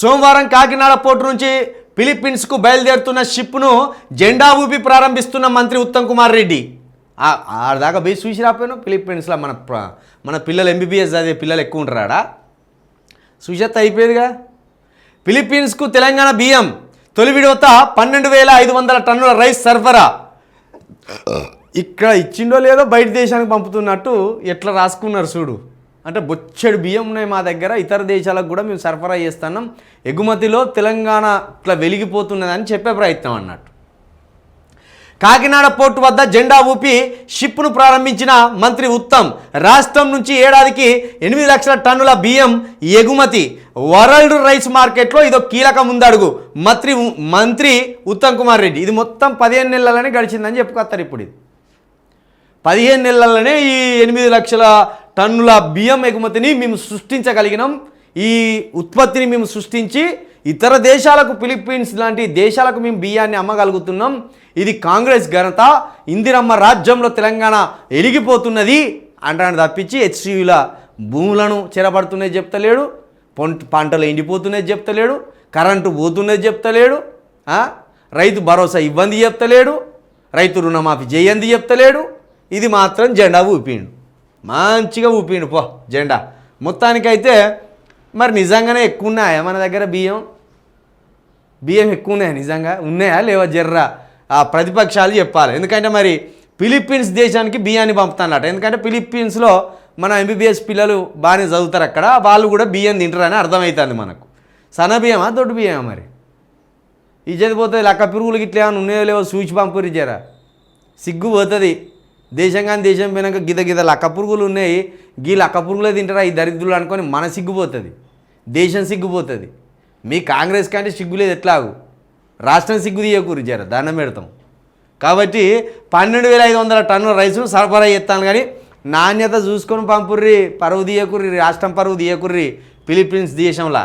సోమవారం కాకినాడ పోర్టు నుంచి ఫిలిప్పీన్స్కు బయలుదేరుతున్న షిప్ను జెండా ఊపి ప్రారంభిస్తున్న మంత్రి ఉత్తమ్ కుమార్ రెడ్డి. ఆడదాకా పోయి చూసి రాపోయాను ఫిలిప్పీన్స్లో మన మన పిల్లలు ఎంబీబీఎస్ చదివే పిల్లలు ఎక్కువ ఉంటారాడా? సుజాత అయిపోయేదిగా? ఫిలిప్పీన్స్కు తెలంగాణ బియ్యం తొలి విడత పన్నెండు వేల ఐదు వందల టన్నుల రైస్ సరఫరా. ఇక్కడ ఇచ్చిండో లేదో బయట దేశానికి పంపుతున్నట్టు ఎట్లా రాసుకున్నారు చూడు. అంటే బొచ్చెడు బియ్యం ఉన్నాయి మా దగ్గర. ఇతర దేశాలకు కూడా మేము సరఫరా చేస్తున్నాం. ఎగుమతిలో తెలంగాణ ఇట్లా వెలిగిపోతున్నదని చెప్పే ప్రయత్నం అన్నట్టు. కాకినాడ పోర్టు వద్ద జెండా ఊపి షిప్ను ప్రారంభించిన మంత్రి ఉత్తమ్ రాష్ట్రం నుంచి ఏడాదికి ఎనిమిది లక్షల టన్నుల బియ్యం ఎగుమతి. వరల్డ్ రైస్ మార్కెట్లో ఇదో కీలక ముందడుగు మంత్రి మంత్రి ఉత్తమ్ కుమార్ రెడ్డి. ఇది మొత్తం పదిహేను నెలలనే గడిచిందని చెప్పుకొస్తారు ఇప్పుడు ఇది. పదిహేను నెలలనే ఈ ఎనిమిది లక్షల టన్నుల బియ్యం ఎగుమతిని మేము సృష్టించగలిగినాం. ఈ ఉత్పత్తిని మేము సృష్టించి ఇతర దేశాలకు ఫిలిప్పీన్స్ లాంటి దేశాలకు మేము బియ్యాన్ని అమ్మగలుగుతున్నాం. ఇది కాంగ్రెస్ ఘనత. ఇందిరమ్మ రాజ్యంలో తెలంగాణ ఎరిగిపోతున్నది అంటాను తప్పించి హెచ్సియుల భూములను చెరబడుతున్నది చెప్తలేడు. పొంట పంటలు ఎండిపోతున్నది చెప్తలేడు. కరెంటు పోతున్నది చెప్తలేడు. రైతు భరోసా ఇబ్బంది చెప్తలేడు. రైతు రుణమాఫీ చేయంది చెప్తలేడు. ఇది మాత్రం జెండా ఊపిండు. మంచిగా ఊపిండు పో జెండా. మొత్తానికైతే మరి నిజంగానే ఎక్కువ ఉన్నాయా మన దగ్గర బియ్యం? బియ్యం ఎక్కువ ఉన్నాయా నిజంగా? ఉన్నాయా లేవా జర్రా? ఆ ప్రతిపక్షాలు చెప్పాలి. ఎందుకంటే మరి ఫిలిప్పీన్స్ దేశానికి బియ్యాన్ని పంపుతానట ఎందుకంటే ఫిలిప్పీన్స్లో మన ఎంబీబీఎస్ పిల్లలు బాగానే చదువుతారు అక్కడ. వాళ్ళు కూడా బియ్యం తింటారని అర్థమవుతుంది మనకు. సన్న బియ్యమా దొడ్డు బియ్యమా మరి? ఇజ్జతి పోతుంది లక్క పిరుగులు గిట్ల ఏమైనా ఉన్నాయో లేవో సూచి పంపురి జరా. సిగ్గు పోతుంది. దేశం కానీ దేశం పోయినాక గిద గిద లక్క పురుగులు ఉన్నాయి. గీ లక్క పురుగులే తింటారా? ఈ దరిద్రులు అనుకొని మన సిగ్గుపోతుంది. దేశం సిగ్గుపోతుంది. మీ కాంగ్రెస్ కంటే సిగ్గులేదు ఎట్లాగు? రాష్ట్రం సిగ్గు తీయకూరు జర దండం పెడతాం. కాబట్టి పన్నెండు వేల ఐదు వందల టన్నుల రైసును సరఫరా చేస్తాను కానీ నాణ్యత చూసుకొని పంపుర్రి పరువు తీయకుర్రి రాష్ట్రం పరువు తీయకుర్రి ఫిలిప్పీన్స్ దేశంలో.